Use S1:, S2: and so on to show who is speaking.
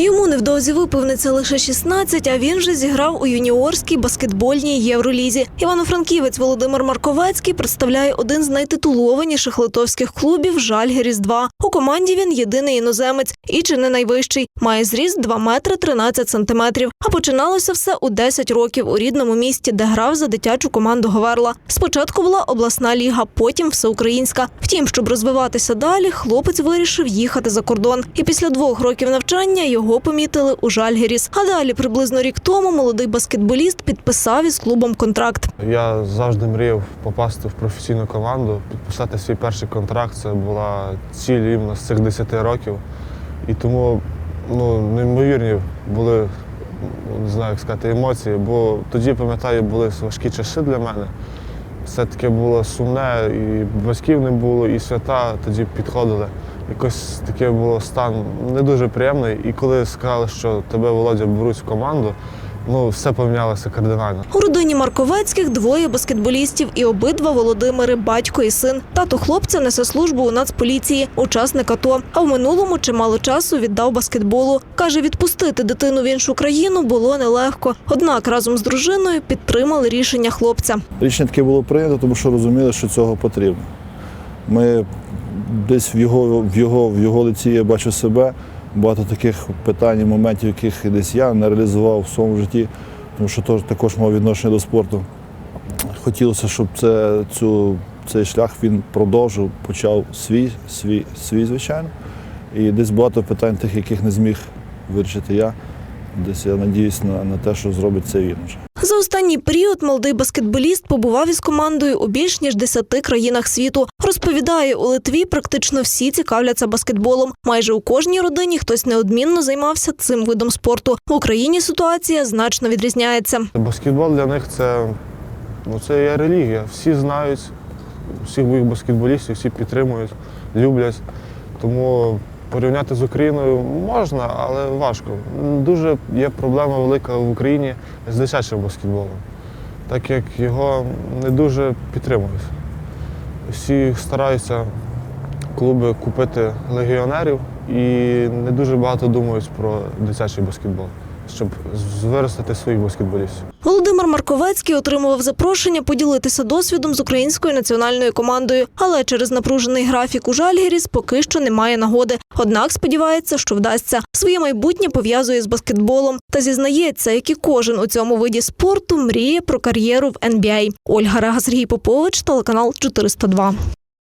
S1: Йому невдовзі виповниться лише 16, а він вже зіграв у юніорській баскетбольній євролізі. Івано-Франківець Володимир Марковецький представляє один з найтитулованіших литовських клубів Жальгеріс 2 У команді він єдиний іноземець і чи не найвищий. Має зріст 2 метри 13 сантиметрів. А починалося все у 10 років у рідному місті, де грав за дитячу команду Говерла. Спочатку була обласна ліга, потім всеукраїнська. Втім, щоб розвиватися далі, хлопець вирішив їхати за кордон. І після двох років навчання його помітили у Жальгеріс. А далі, приблизно рік тому, молодий баскетболіст підписав із клубом контракт.
S2: Я завжди мріяв попасти в професійну команду, підписати свій перший контракт. Це була ціль іменно з цих 10 років. І тому ну, неймовірні були, ну, не знаю, як сказати, емоції, бо тоді, пам'ятаю, були важкі часи для мене. Все таке було сумне, і батьків не було, і свята тоді підходили. Якось таке було стан не дуже приємний. І коли сказали, що тебе Володя беруть в команду, ну все помінялося кардинально.
S1: У родині Марковецьких двоє баскетболістів і обидва Володимири, батько і син. Тато хлопця несе службу у Нацполіції, учасник АТО. А в минулому чимало часу віддав баскетболу. Каже, відпустити дитину в іншу країну було нелегко. Однак разом з дружиною підтримали рішення хлопця.
S3: Рішення таке було прийнято, тому що розуміли, що цього потрібно. Ми десь в його, в його, в його лиці я бачу себе. Багато таких питань моментів, яких десь я не реалізував в своєму житті, тому що також мав відношення до спорту. Хотілося, щоб це, цю, цей шлях він продовжив, почав свій, свій, свій, звичайно. І десь багато питань тих, яких не зміг вирішити я. Десь я надіюсь на, на те, що зробить це він вже.
S1: За останній період молодий баскетболіст побував із командою у більш ніж 10 країнах світу. Розповідає, у Литві практично всі цікавляться баскетболом. Майже у кожній родині хтось неодмінно займався цим видом спорту. В Україні ситуація значно відрізняється.
S2: Баскетбол для них це, ну, це є релігія. Всі знають, всіх моїх баскетболістів, всі підтримують, люблять. Тому порівняти з Україною можна, але важко. Дуже є проблема велика в Україні з дитячим баскетболом, так як його не дуже підтримують. Всі стараються клуби купити легіонерів і не дуже багато думають про дитячий баскетбол, щоб виростити своїх баскетболістів.
S1: Володимир Марковецький отримував запрошення поділитися досвідом з українською національною командою, але через напружений графік у Жальгіріс поки що немає нагоди. Однак сподівається, що вдасться. Своє майбутнє пов'язує з баскетболом та зізнається, як і кожен у цьому виді спорту мріє про кар'єру в NBA. Ольга Рега, Сергій Попович, телеканал 402.